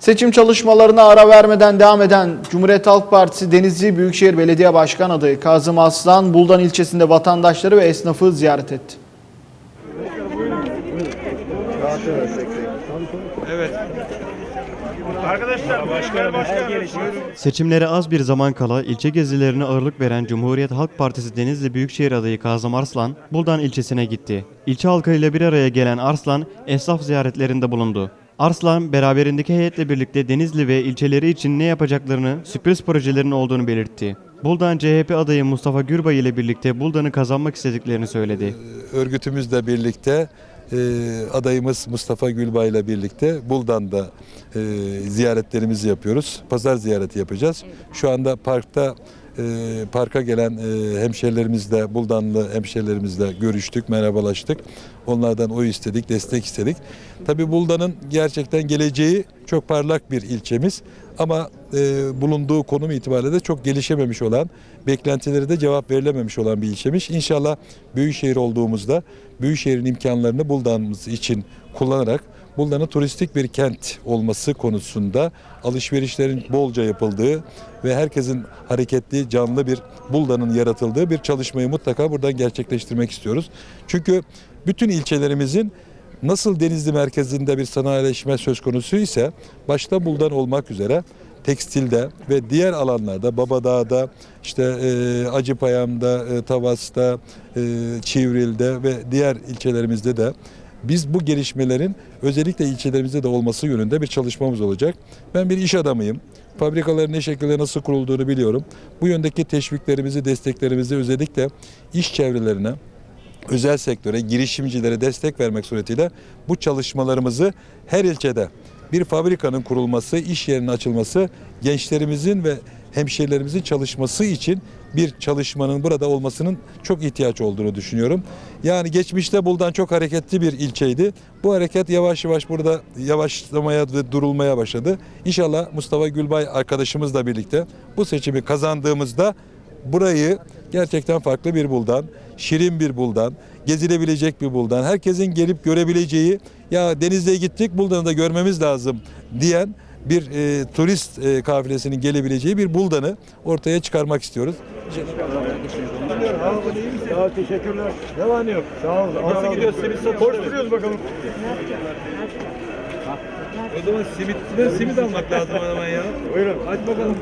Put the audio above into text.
Seçim çalışmalarına ara vermeden devam eden Cumhuriyet Halk Partisi Denizli Büyükşehir Belediye Başkan adayı Kazım Aslan, Buldan ilçesinde vatandaşları ve esnafı ziyaret etti. Arkadaşlar başkanım başkanım. Seçimlere az bir zaman kala ilçe gezilerine ağırlık veren Cumhuriyet Halk Partisi Denizli Büyükşehir adayı Kazım Arslan, Buldan ilçesine gitti. İlçe halkıyla bir araya gelen Arslan, esnaf ziyaretlerinde bulundu. Arslan, beraberindeki heyetle birlikte Denizli ve ilçeleri için ne yapacaklarını, sürpriz projelerin olduğunu belirtti. Buldan CHP adayı Mustafa Gürbay ile birlikte Buldan'ı kazanmak istediklerini söyledi. örgütümüzle birlikte e, adayımız Mustafa Gülbay ile birlikte Buldan'da e, ziyaretlerimizi yapıyoruz. Pazar ziyareti yapacağız. Şu anda parkta e, parka gelen e, hemşerilerimizle, Buldanlı hemşerilerimizle görüştük, merhabalaştık. Onlardan oy istedik, destek istedik. Tabii Buldan'ın gerçekten geleceği çok parlak bir ilçemiz. Ama e, bulunduğu konum itibariyle de çok gelişememiş olan, beklentileri de cevap verilememiş olan bir ilçemiz. İnşallah büyükşehir olduğumuzda büyükşehirin imkanlarını Buldan'ımız için kullanarak Buldan'ın turistik bir kent olması konusunda alışverişlerin bolca yapıldığı ve herkesin hareketli, canlı bir Buldan'ın yaratıldığı bir çalışmayı mutlaka buradan gerçekleştirmek istiyoruz. Çünkü bütün ilçelerimizin Nasıl Denizli merkezinde bir sanayileşme söz konusu ise başta Buldan olmak üzere tekstilde ve diğer alanlarda Babadağ'da, işte e, Acıpayam'da, e, Tavas'ta, e, Çivril'de ve diğer ilçelerimizde de biz bu gelişmelerin özellikle ilçelerimizde de olması yönünde bir çalışmamız olacak. Ben bir iş adamıyım. Fabrikaların ne şekilde nasıl kurulduğunu biliyorum. Bu yöndeki teşviklerimizi, desteklerimizi özellikle iş çevrelerine, özel sektöre, girişimcilere destek vermek suretiyle bu çalışmalarımızı her ilçede bir fabrikanın kurulması, iş yerinin açılması, gençlerimizin ve hemşehrilerimizin çalışması için bir çalışmanın burada olmasının çok ihtiyaç olduğunu düşünüyorum. Yani geçmişte Buldan çok hareketli bir ilçeydi. Bu hareket yavaş yavaş burada yavaşlamaya ve durulmaya başladı. İnşallah Mustafa Gülbay arkadaşımızla birlikte bu seçimi kazandığımızda burayı gerçekten farklı bir buldan, şirin bir buldan, gezilebilecek bir buldan, herkesin gelip görebileceği ya denizde gittik Buldan'ı da görmemiz lazım diyen bir e, turist e, kafilesinin gelebileceği bir buldanı ortaya çıkarmak istiyoruz. Sağ ol teşekkürler. Ne yok. Sağ ol. Nasıl gidiyor simit? Koşturuyoruz bakalım. O zaman simit, simit almak lazım o zaman ya. Buyurun. Hadi bakalım.